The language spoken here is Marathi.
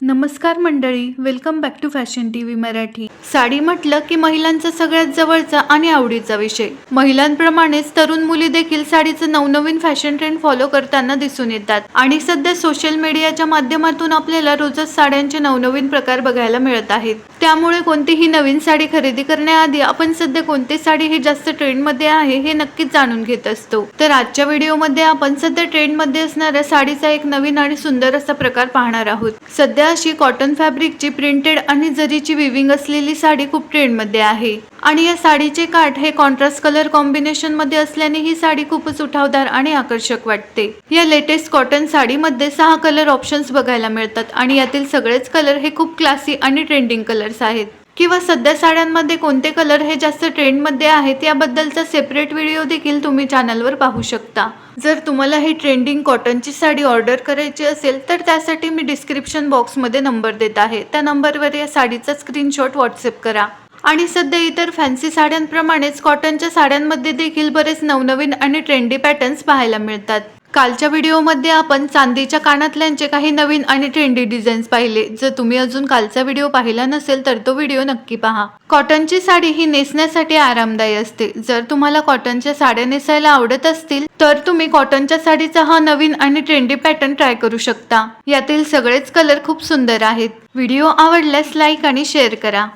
नमस्कार मंडळी welcome back to fashion T V Marathi. Sari म्हटलं की महिलांचा सगळ्यात जवळचा आणि आवडीचा विषय. महिलांप्रमाणेच तरुण मुली देखील साडीचं नवनवीन फॅशन ट्रेंड फॉलो करताना दिसून येतात. आणि सध्या सोशल मीडियाच्या माध्यमातून आपल्याला रोजच साड्यांचे नवनवीन प्रकार बघायला मिळत आहेत. त्यामुळे कोणतीही नवीन साडी खरेदी करण्याआधी आपण सध्या कोणती साडी ही जास्त ट्रेंडमध्ये आहे हे नक्कीच जाणून घेत असतो. तर आजच्या व्हिडिओमध्ये आपण सध्या ट्रेंडमध्ये असणाऱ्या साडीचा एक नवीन आणि सुंदर असा प्रकार पाहणार आहोत. सध्या अशी कॉटन फॅब्रिकची प्रिंटेड आणि जरीची विविंग असलेली साडी खूप ट्रेंडमध्ये आहे. आणि या साडीचे काठ हे कॉन्ट्रास्ट कलर कॉम्बिनेशनमध्ये असल्याने ही साडी खूपच उठावदार आणि आकर्षक वाटते. या लेटेस्ट कॉटन साडीमध्ये सहा कलर ऑप्शन्स बघायला मिळतात आणि यातील सगळेच कलर हे खूप क्लासी आणि ट्रेंडिंग कलर्स आहेत. किंवा सध्या साड्यांमध्ये कोणते कलर हे जास्त ट्रेंडमध्ये आहेत याबद्दलचा सेपरेट व्हिडिओ देखील तुम्ही चॅनलवर पाहू शकता. जर तुम्हाला ही ट्रेंडिंग कॉटनची साडी ऑर्डर करायची असेल तर त्यासाठी मी डिस्क्रिप्शन बॉक्समध्ये नंबर देत आहे. त्या नंबरवर या साडीचा स्क्रीनशॉट व्हॉट्सअप करा. आणि सध्या इतर फॅन्सी साड्यांप्रमाणेच कॉटनच्या साड्यांमध्ये देखील बरेच नवनवीन आणि ट्रेंडी पॅटर्न्स पाहायला मिळतात. कालच्या व्हिडिओमध्ये आपण चांदीच्या कानातल्यांचे काही नवीन आणि ट्रेंडी डिझाईन्स पाहिले. जर तुम्ही अजून कालचा व्हिडिओ पाहिला नसेल तर तो व्हिडिओ नक्की पहा. कॉटनची साडी ही नेसण्यासाठी आरामदायी असते. जर तुम्हाला कॉटनच्या साड्या नेसायला आवडत असतील तर तुम्ही कॉटनच्या साडीचा हा नवीन आणि ट्रेंडी पॅटर्न ट्राय करू शकता. यातील सगळेच कलर खूप सुंदर आहेत. व्हिडिओ आवडल्यास लाईक आणि शेअर करा.